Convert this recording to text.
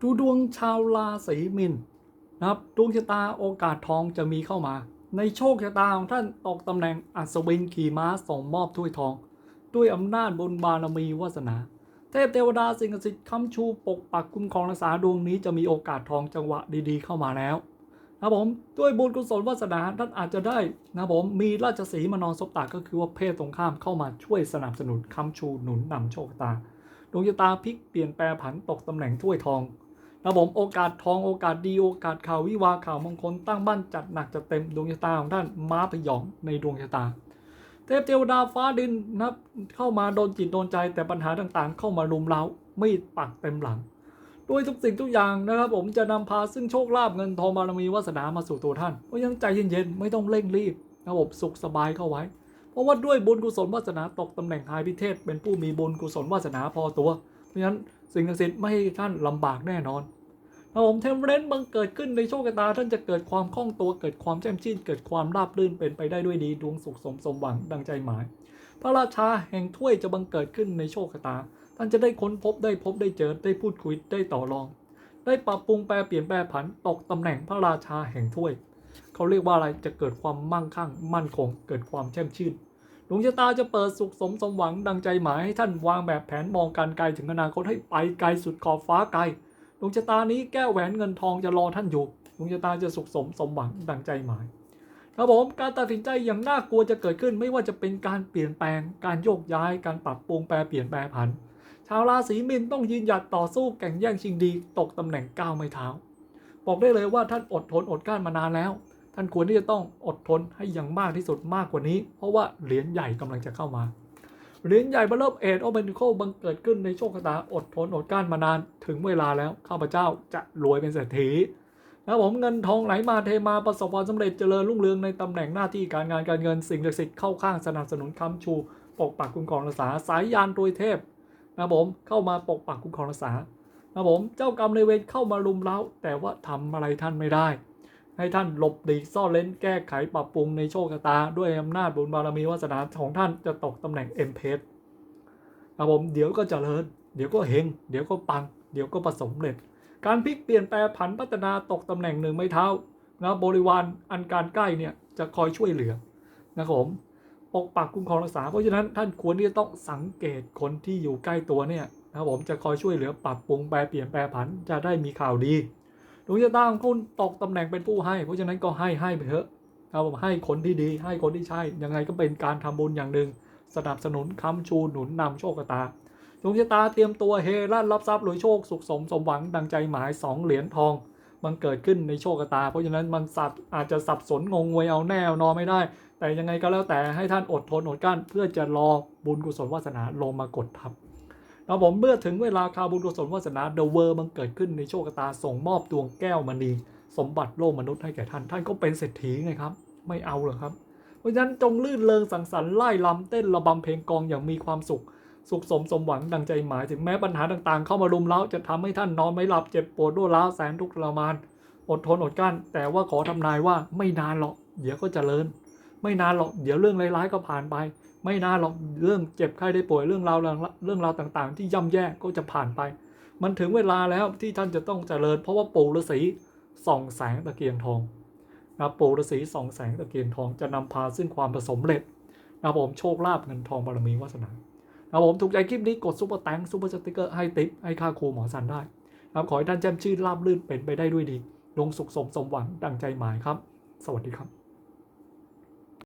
ดูดวงชาวราศีมินนะครับดวงชะตาโอกาสทองจะมีเข้ามา ในโชคชะตาของท่านตกตำแหน่งอัศวินขี่ม้าส่งมอบถ้วยทอง ด้วยอำนาจบุญบารมีวาสนา เทพเทวดาสิ่งศักดิ์สิทธิ์ค้ำชูปกปักคุ้มครองรักษาดวงนี้จะมีโอกาสทองจังหวะดีๆเข้ามาแล้วนะครับผมด้วยบุญกุศลวาสนาท่านอาจจะได้นะครับผมมีราชสีมานอนซบตาก็คือว่าเพศตรงข้ามเข้ามาช่วยสนับสนุนค้ำชูหนุนนำโชคชะตาดวงชะตาพลิกเปลี่ยนแปลผันตกตำแหน่งถ้วยทอง นะครับผมโอกาสทองโอกาสดีโอกาสข่าววิวาข่าวมงคลตั้งบ้านจัดหนักจัดเต็มดวงชะตาของท่านม้าพยองในดวงชะตา เทพเทวดาฟ้าดินนับเข้ามาโดนจิตโดนใจแต่ปัญหาต่างๆ เข้ามารุมเร้าไมีดปักเต็มหลังด้วยทุกสิ่งทุกอย่างนะครับผมจะนำพาซึ่งโชคลาภเงินทองบารมีวาสนามาสู่ตัวท่านเพราะฉะนั้นใจเย็นๆไม่ต้องเร่งรีบนะครับสุขสบายเข้าไว้ เพราะว่าด้วยบุญกุศลวาสนาตกตำแหน่งทายพิเทศเป็นผู้มีบุญกุศลวาสนาพอตัว เพราะฉะนั้น สิ่งศักดิ์สิทธิ์ไม่ให้ท่านลำบากแน่นอนครับผมเทมเรนต์บังเกิดขึ้นในโชคชะตาท่านจะเกิดความคล่องตัวเกิดความแจ่มชื่นเกิดความราบรื่นเป็นไปได้ด้วยดีดวงสุขสมสมหวังดังใจหมาย พระราชาแห่งถ้วยจะบังเกิดขึ้นในโชคชะตา ท่านจะได้ค้นพบได้พบได้เจอได้พูดคุยได้ต่อรอง ได้ปรับปรุงแปลเปลี่ยนแปลผันตกตำแหน่งพระราชาแห่งถ้วย เขาเรียกว่าอะไรจะเกิดความมั่งคั่ง มั่นคง เกิดความแช่มชื่น ดวงชะตาจะเปิดสุขสมสมหวังดังใจหมายให้ท่านวางแบบแผนมองการไกลถึงอนาคตให้ไปไกลสุดขอบฟ้าไกลดวงชะตานี้แก้แหวนเงินทองจะรอท่านอยู่ดวงชะตาจะสุขสมสมหวังดังใจหมายครับผมการตัดสินใจอย่างน่ากลัวจะเกิดขึ้นไม่ว่าจะเป็นการเปลี่ยนแปลง การโยกย้าย การปรับปรุงแปลเปลี่ยนแปลผัน ชาวราศีมีนต้องยืนหยัดต่อสู้แข่งแย่งชิงดี ตกตำแหน่งก้าวไม่เท้า บอกได้เลยว่าท่านอดทนอดกลั้นมานานแล้ว ท่านควรที่จะต้องอดทนให้อย่างมากที่สุดมากกว่านี้ เพราะว่าเหรียญใหญ่กำลังจะเข้ามา เหรียญใหญ่บรรลบเอ็ดโอเปนโคบังเกิดขึ้นในโชคชะตาอดทนอดกลั้นมานานถึงเวลาแล้วข้าพเจ้าจะรวยเป็นเศรษฐีนะผมเงินทองไหลมาเทมาประสบความสำเร็จเจริญรุ่งเรืองในตำแหน่งหน้าที่การงานการเงินสิ่งศักดิ์สิทธิ์เข้าข้างสนับสนุนค้ำชู ปกปักคุ้มครองรักษาสายยานโดยเทพนะผมเข้ามาปกปักคุ้มครองรักษานะผมเจ้ากรรมในเวรเข้ามารุมเร้าแต่ว่าทำอะไรท่านไม่ได้ ให้ท่านหลบหลีกซ่อนเล้นแก้ไขปรับปรุงในโชคชะตา ด้วยอำนาจบุญบารมีวาสนาของท่านจะตกตำแหน่งเอ็มเพสนะครับผมเดี๋ยวก็เจริญ เดี๋ยวก็เฮงเดี๋ยวก็ปัง เดี๋ยวก็ประสมเร็จ การพลิกเปลี่ยนแปลผันพัฒนาตกตำแหน่งหนึ่งไม้เท้านะบริวารอันการใกล้เนี่ยจะคอยช่วยเหลือนะครับผมปกปักคุ้มครองรักษาเพราะฉะนั้นท่านควรที่จะต้องสังเกตคนที่อยู่ใกล้ตัวเนี่ยนะครับผมจะคอยช่วยเหลือปรับปรุงแปลเปลี่ยนแปลผันจะได้มีข่าวดี ดวงชะตาของคุณตกตำแหน่งเป็นผู้ให้ เพราะฉะนั้นก็ให้ให้ไปเถอะครับผมให้คนที่ดีให้คนที่ใช่ ยังไงก็เป็นการทำบุญอย่างหนึ่ง สนับสนุนค้ำชูหนุนนำโชคชะตาดวงชะตาเตรียมตัวเฮลั่นรับทรัพย์รวยโชคสุขสมสมหวังดังใจหมายสองเหรียญทอง มันเกิดขึ้นในโชคชะตา เพราะฉะนั้นมันสับอาจจะสับสนงงงวยเอาแน่นอนไม่ได้ แต่ยังไงก็แล้วแต่ให้ท่านอดทนอดกลั้น เพื่อจะรอบุญกุศลวาสนาลงมากดทับ แล้วผมเมื่อถึงเวลาคาบุญกุศลวาสนาเดอะเวอร์มันเกิดขึ้นในโชคชะตาส่งมอบดวงแก้วมณีสมบัติโลกมนุษย์ให้แก่ท่าน ท่านก็เป็นเศรษฐีไงครับ ไม่เอาเหรอครับ เพราะฉะนั้นจงลื่นเลงสังสรรค์ไล่ลำเต้นระบำเพลงกองอย่างมีความสุข สุขสมสมหวังดังใจหมายถึงแม้ปัญหาต่างๆ เข้ามารุมเร้าจะทำให้ท่านนอนไม่หลับเจ็บปวดรวดร้าวแสนทุกข์ทรมาน อดทนอดกั้น แต่ว่าขอทำนายว่าไม่นานหรอกเดี๋ยวก็เจริญ ไม่นานหรอกเดี๋ยวเรื่องร้ายๆก็ผ่านไป ไม่นานหรอกเรื่องเจ็บไข้ได้ป่วยเรื่องราวเรื่องราวต่างๆ ที่ย่ำแย่ก็จะผ่านไป มันถึงเวลาแล้วที่ท่านจะต้องเจริญ เพราะว่าปู่ฤาษีส่องแสงตะเกียงทองนะปู่ฤาษีส่องแสงตะเกียงทองจะนำพาซึ่งความประสมเร็จนะผมโชคลาภเงินทองบารมีวาสนาครับผมถูกใจคลิปนี้กดซุปเปอร์แตงซุปเปอร์สติกเกอร์ให้ติปให้ค่าครูหมอสันได้ครับขอให้ท่านแจ่มชื่นราบรื่นเป็นไปได้ด้วยดีลงสุขสมสมหวังดังใจหมายครับ สวัสดีครับ